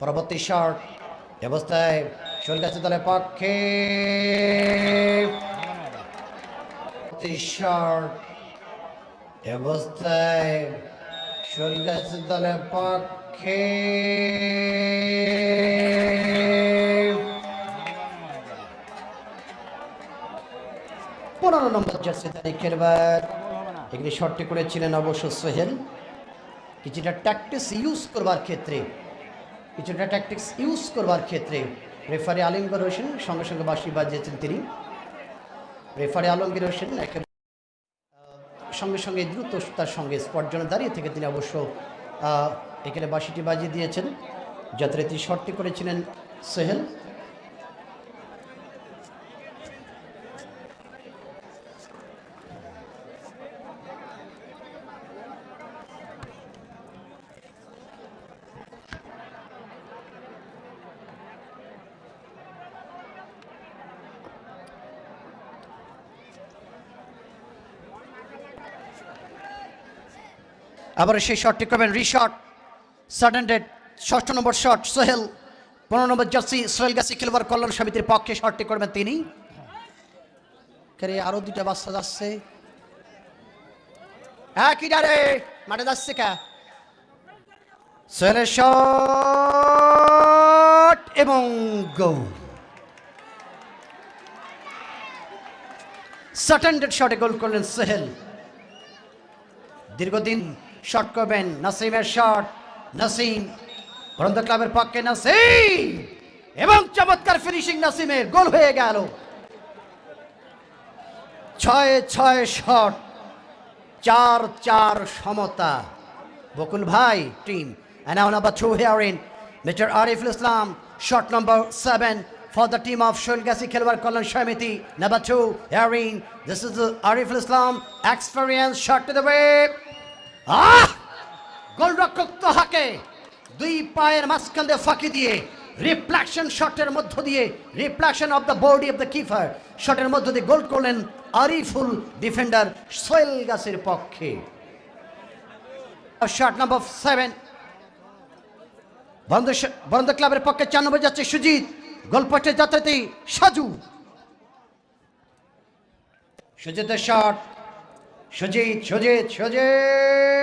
পরবর্তী শট অবস্থায় শোলগাছি দলের পক্ষে। অবস্থায় দলের পক্ষে। পনেরো নম্বর জার্সি তারিখের বার এখানে শটটি করেছিলেন অবশ্য সোহেল। কিছুটা ট্যাকটিক্স ইউজ করবার ক্ষেত্রে কিছুটা ট্যাকটিক্স ইউজ করবার ক্ষেত্রে রেফারি আলমগীর হোসেন সঙ্গে সঙ্গে বাঁশি বাজিয়েছেন তিনি। রেফারি আলমগীর হোসেন সঙ্গে সঙ্গে দ্রুত তার সঙ্গে স্পট জোনে দাঁড়িয়ে থেকে তিনি অবশ্য এখানে বাসিটি বাজিয়ে দিয়েছেন। যথারীতি শর্তি করেছিলেন সোহেল। আবার সেই শটটি করবেন রিশট সাডেন ডেড ষষ্ঠ নম্বর শট সোহেল, পনেরো নম্বর জার্সি, সোহেল গাছি খেলবার কল্যাণ সমিতির পক্ষে শটটি করবেন তিনি। আরও দুইটা বাচ্চা যাচ্ছে। হ্যাঁ কি ডারে মাঠে যাচ্ছে কা? সোহেলের শট এবং গোল সাটেন্ডেড শটে গোল করলেন সোহেল। দীর্ঘদিন শট করবেন নাসিমের শট নাসিম বরন্দ ক্লাবের পক্ষে নাসিম এবং চমৎকার ফিনিশিং নাসিমের গোল হয়ে গেল ছয় ছয় শট চার চার সমতা বকুল ভাই team and now number two here in Mr. Ariful Islam shot number seven for the team of Shulgasi Khilwar Kolon Shamiti number two here in this is the Ariful Islam experience shot to the way আহ! গোলরক্ষক তোহাকে দুই পায়ের মাঝখান দিয়ে ফাঁকি দিয়ে reflection শটের মধ্য দিয়ে reflection of the body of the keeper শটের মধ্য দিয়ে গোল করলেন আরিফুল ডিফেন্ডার সোয়েল গাছের পক্ষে। শট নাম্বার সেভেন বন্ধ বন্ধ ক্লাবের পক্ষে চার নম্বর যাচ্ছে সুজিত গোলপোস্টে যাত্রাতে সাজু। সুজিতের শট সুজিত সুজিত সুজিত।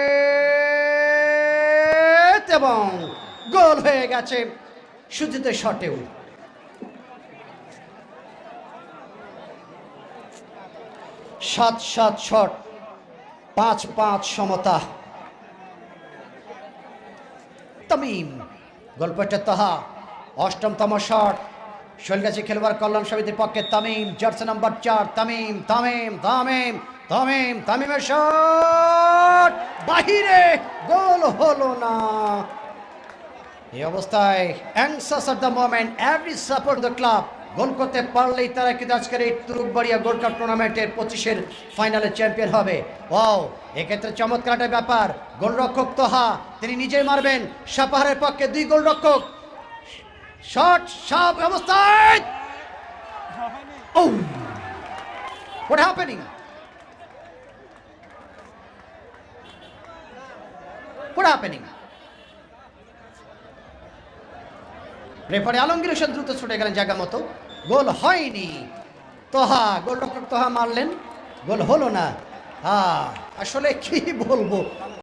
এবং গোল হয়ে গেছে সুজিতের শটেও। সাত সাত শট, পাঁচ পাঁচ সমতা। তামিম, গল্পটা তাহা অষ্টমতম শট। শৈলগাছি খেলবার কল্যাণ সমিতির পক্ষে তামিম, জার্সি নাম্বার চার, তামিম তামিম তামিম তামিম, তামিমের শট! বাহিরে! গোল হলো না। এই অবস্থায় moment every support the club. Goal করতে পারলেই তারা কিন্তু আজকের এই তুরুকবাড়িয়া গোল্ড কাপ টুর্নামেন্টের পঁচিশের ফাইনালে চ্যাম্পিয়ন হবে। ওয়াও, এক্ষেত্রে চমৎকার একটা ব্যাপার। গোলরক্ষক তোহা, তিনি নিজেই মারবেন। সাপাহারের পক্ষে দুই গোলরক্ষক। শট সব অবস্থায় ও what happening what happening referee Alamgir Hossain দ্রুত ছুটে গেলেন জায়গা মতো। গোল হয়নি। তোহা গোলরক্ষক তোহা মারলেন। গোল হলো না। হ্যাঁ আসলে কি বলব?